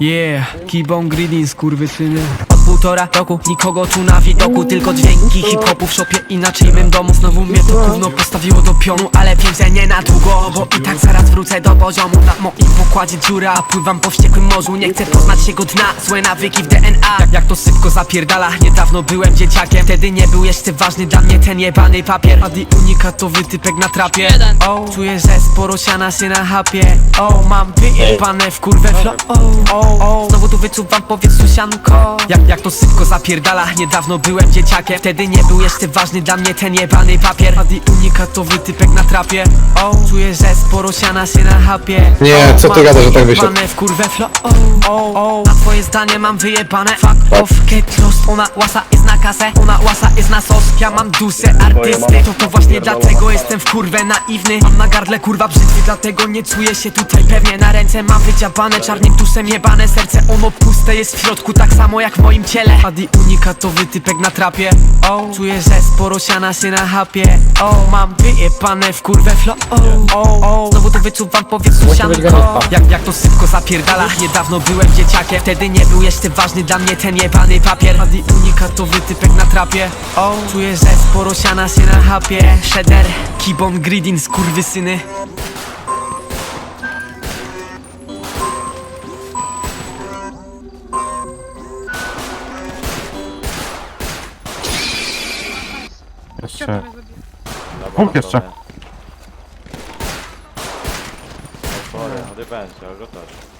Yeah, keep on greeting, skurwysyny. Od półtora roku nikogo tu na widoku Tylko dźwięki hip-hopu w szopie Inaczej mym domu. Znowu mnie to gówno postawiło do pionu Ale wiem, że nie na długo Bo i tak zaraz wrócę do poziomu. Na moim pokładzie dziura pływam po wściekłym morzu. Nie chcę poznać jego dna Złe nawyki w DNA Jak, jak to szybko zapierdala Niedawno byłem dzieciakiem. Wtedy nie był jeszcze ważny dla mnie ten jebany papier. Adi unikatowy typek na trapie? Jeden. O, czuję, że sporo siana się na hapie. O, mam wyjebane w kurwę flow O, o, o, znowu tu wyczuwam powietrzu sianko. Jak, jak to szybko zapierdala. Niedawno byłem dzieciakiem. Wtedy nie był jeszcze ważny dla mnie ten jebany papier. Adi unikatowy typek na trapie. O, czuję, że sporo siana się na hapie. Nie, co ty gadasz, że tak wyszedł? wyjebane w kurwę flow O, o, o, na twoje zdanie mam wyjebane. Fuck off, get lost. Ona łasa jest kasę Ona łasa jest na sos. Ja mam duszę artysty. To to właśnie dlatego jestem w kurwę naiwny. Mam na gardle kurwa brzytwy Dlatego nie czuję się tutaj pewnie. Na ręce mam wydziabane czarnym tuszem jebane. Serce ono puste jest w środku Tak samo jak w moim ciele. Adi unikatowy typek na trapie. O, czuję, że sporo siana się na hapie O, mam wyjebane w kurwę flow O, o, o, znowu tu wyczuwam powietrzu sianko. jak, jak to szybko zapierdala. Niedawno byłem dzieciakiem Wtedy nie był jeszcze ważny dla mnie ten jebany papier. Adi unikatowy typek na trapie. O, czuję, że sporo siana się na hapie. Shedder, keep on greeting, skurwysyny. Jeszcze. Punkt jeszcze. Sorry, no depends, ja go też.